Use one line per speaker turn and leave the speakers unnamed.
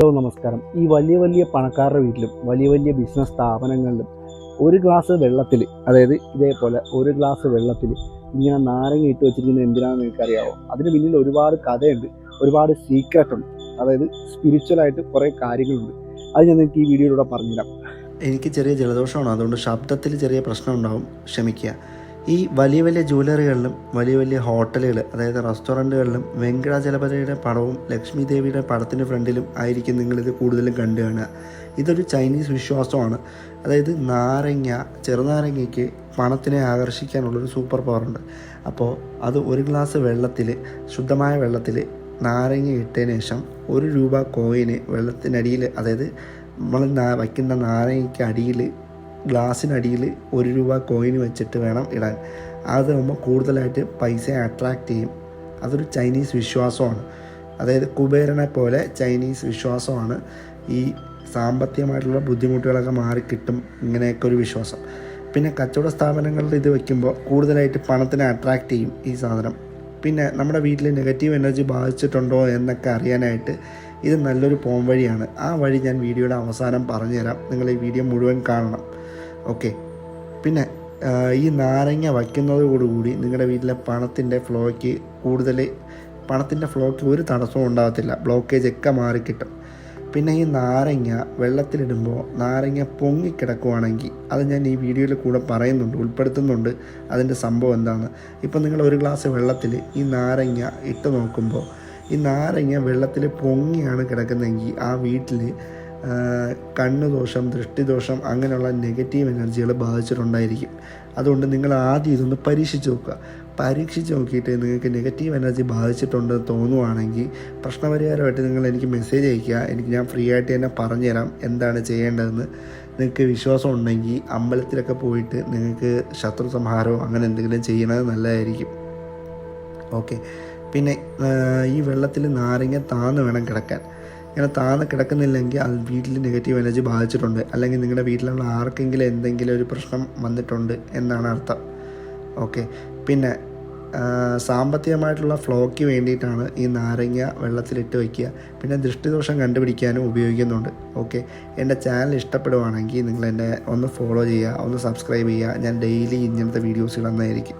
Hello നമസ്കാരം. ഈ വലിയ വലിയ പണക്കാരുടെ വീട്ടിലും വലിയ വലിയ ബിസിനസ് സ്ഥാപനങ്ങളിലും ഒരു ഗ്ലാസ് വെള്ളത്തിൽ അതായത് ഇതേപോലെ ഒരു ഗ്ലാസ് വെള്ളത്തിൽ ഇങ്ങനെ നാരങ്ങ ഇട്ട് വെച്ചിരിക്കുന്നത് എന്തിനാണെന്ന് നിങ്ങൾക്കറിയാവോ? അതിന് പിന്നിൽ ഒരുപാട് കഥയുണ്ട് ഒരുപാട് സീക്രട്ട് ഉണ്ട്. അതായത് സ്പിരിച്വലായിട്ട് കുറേ കാര്യങ്ങളുണ്ട്. അത് ഞാൻ നിങ്ങൾക്ക് ഈ വീഡിയോയിലൂടെ പറഞ്ഞുതരാം.
എനിക്ക് ചെറിയ ജലദോഷമാണ്. അതുകൊണ്ട് ശബ്ദത്തിൽ ചെറിയ പ്രശ്നം ഉണ്ടാവും. ക്ഷമിക്കുക. ഈ വലിയ വലിയ ജ്വല്ലറികളിലും വലിയ വലിയ ഹോട്ടലുകൾ അതായത് റെസ്റ്റോറന്റുകളിലും വെങ്കടാചലപതിയുടെ പടവും ലക്ഷ്മി ദേവിയുടെ പടത്തിന്റെ ഫ്രണ്ടിലും ആയിരിക്കും നിങ്ങളിത് കൂടുതലും കണ്ടു കാണുക. ഇതൊരു ചൈനീസ് വിശ്വാസമാണ്. അതായത് നാരങ്ങ ചെറുനാരങ്ങയ്ക്ക് പണത്തിനെ ആകർഷിക്കാനുള്ളൊരു സൂപ്പർ പവറുണ്ട് അപ്പോൾ അത് ഒരു ഗ്ലാസ് വെള്ളത്തിൽ ശുദ്ധമായ വെള്ളത്തിൽ നാരങ്ങ ഇട്ടതിന് ശേഷം ഒരു രൂപ കോയിന് വെള്ളത്തിനടിയിൽ അതായത് നമ്മൾ വയ്ക്കുന്ന നാരങ്ങയ്ക്ക് അടിയിൽ ഗ്ലാസ്സിനടിയിൽ ഒരു രൂപ കോയിൻ വെച്ചിട്ട് വേണം ഇടാൻ. അതാകുമ്പോൾ കൂടുതലായിട്ട് പൈസയെ അട്രാക്റ്റ് ചെയ്യും. അതൊരു ചൈനീസ് വിശ്വാസമാണ്. അതായത് കുബേരനെ പോലെ ചൈനീസ് വിശ്വാസമാണ്. ഈ സാമ്പത്തികമായിട്ടുള്ള ബുദ്ധിമുട്ടുകളൊക്കെ മാറിക്കിട്ടും ഇങ്ങനെയൊക്കെ ഒരു വിശ്വാസം. പിന്നെ കച്ചവട സ്ഥാപനങ്ങളിൽ ഇത് വയ്ക്കുമ്പോൾ കൂടുതലായിട്ട് പണത്തിനെ അട്രാക്റ്റ് ചെയ്യും ഈ സാധനം. പിന്നെ നമ്മുടെ വീട്ടിൽ നെഗറ്റീവ് എനർജി ബാധിച്ചിട്ടുണ്ടോ എന്നൊക്കെ അറിയാനായിട്ട് ഇത് നല്ലൊരു പോം വഴിയാണ് ആ വഴി ഞാൻ വീഡിയോയുടെ അവസാനം പറഞ്ഞുതരാം. നിങ്ങൾ ഈ വീഡിയോ മുഴുവൻ കാണണം. ഓക്കെ. പിന്നെ ഈ നാരങ്ങ വയ്ക്കുന്നതോടുകൂടി നിങ്ങളുടെ വീട്ടിലെ പണത്തിന്റെ ഫ്ലോയ്ക്ക് കൂടുതൽ പണത്തിന്റെ ഫ്ലോയ്ക്ക് ഒരു തടസ്സവും ഉണ്ടാകത്തില്ല. ബ്ലോക്കേജ് ഒക്കെ മാറിക്കിട്ടും പിന്നെ ഈ നാരങ്ങ വെള്ളത്തിലിടുമ്പോൾ നാരങ്ങ പൊങ്ങിക്കിടക്കുവാണെങ്കിൽ അത് ഞാൻ ഈ വീഡിയോയിൽ കൂടെ പറയുന്നുണ്ട് ഉൾപ്പെടുത്തുന്നുണ്ട് അതിന്റെ സംഭവം എന്താണ് ഇപ്പം നിങ്ങൾ ഒരു ഗ്ലാസ് വെള്ളത്തിൽ ഈ നാരങ്ങ ഇട്ട് നോക്കുമ്പോൾ ഈ നാരങ്ങ വെള്ളത്തിൽ പൊങ്ങിയാണ് കിടക്കുന്നതെങ്കിൽ ആ വീട്ടിൽ കണ്ണുദോഷം ദൃഷ്ടിദോഷം അങ്ങനെയുള്ള നെഗറ്റീവ് എനർജികൾ ബാധിച്ചിട്ടുണ്ടായിരിക്കും. അതുകൊണ്ട് നിങ്ങൾ ആദ്യം ഇതൊന്ന് പരീക്ഷിച്ച് നോക്കുക. പരീക്ഷിച്ച് നോക്കിയിട്ട് നിങ്ങൾക്ക് നെഗറ്റീവ് എനർജി ബാധിച്ചിട്ടുണ്ടെന്ന് തോന്നുവാണെങ്കിൽ പ്രശ്നപരിഹാരമായിട്ട് നിങ്ങൾ എനിക്ക് മെസ്സേജ് അയയ്ക്കുക. എനിക്ക് ഞാൻ ഫ്രീ ആയിട്ട് തന്നെ പറഞ്ഞുതരാം എന്താണ് ചെയ്യേണ്ടതെന്ന്. നിങ്ങൾക്ക് വിശ്വാസം ഉണ്ടെങ്കിൽ അമ്പലത്തിലൊക്കെ പോയിട്ട് നിങ്ങൾക്ക് ശത്രു സംഹാരമോ അങ്ങനെ എന്തെങ്കിലും ചെയ്യണത് നല്ലതായിരിക്കും. ഓക്കെ പിന്നെ ഈ വെള്ളത്തിൽ നാരങ്ങ താന്ന് വേണം കിടക്കാൻ. ഇങ്ങനെ താന്ന് കിടക്കുന്നില്ലെങ്കിൽ അത് വീട്ടിൽ നെഗറ്റീവ് എനർജി ബാധിച്ചിട്ടുണ്ട്. അല്ലെങ്കിൽ നിങ്ങളുടെ വീട്ടിലുള്ള ആർക്കെങ്കിലും എന്തെങ്കിലും ഒരു പ്രശ്നം വന്നിട്ടുണ്ട് എന്നാണ് അർത്ഥം. ഓക്കെ പിന്നെ സാമ്പത്തികമായിട്ടുള്ള ഫ്ലോയ്ക്ക് വേണ്ടിയിട്ടാണ് ഈ നാരങ്ങ വെള്ളത്തിലിട്ട് വയ്ക്കുക. പിന്നെ ദൃഷ്ടിദോഷം കണ്ടുപിടിക്കാനും ഉപയോഗിക്കുന്നുണ്ട്. ഓക്കെ എന്റെ ചാനൽ ഇഷ്ടപ്പെടുവാണെങ്കിൽ നിങ്ങൾ എന്നെ ഒന്ന് ഫോളോ ചെയ്യുക ഒന്ന് സബ്സ്ക്രൈബ് ചെയ്യുക. ഞാൻ ഡെയിലി ഇങ്ങനത്തെ വീഡിയോസ് ഇടുന്നതായിരിക്കും.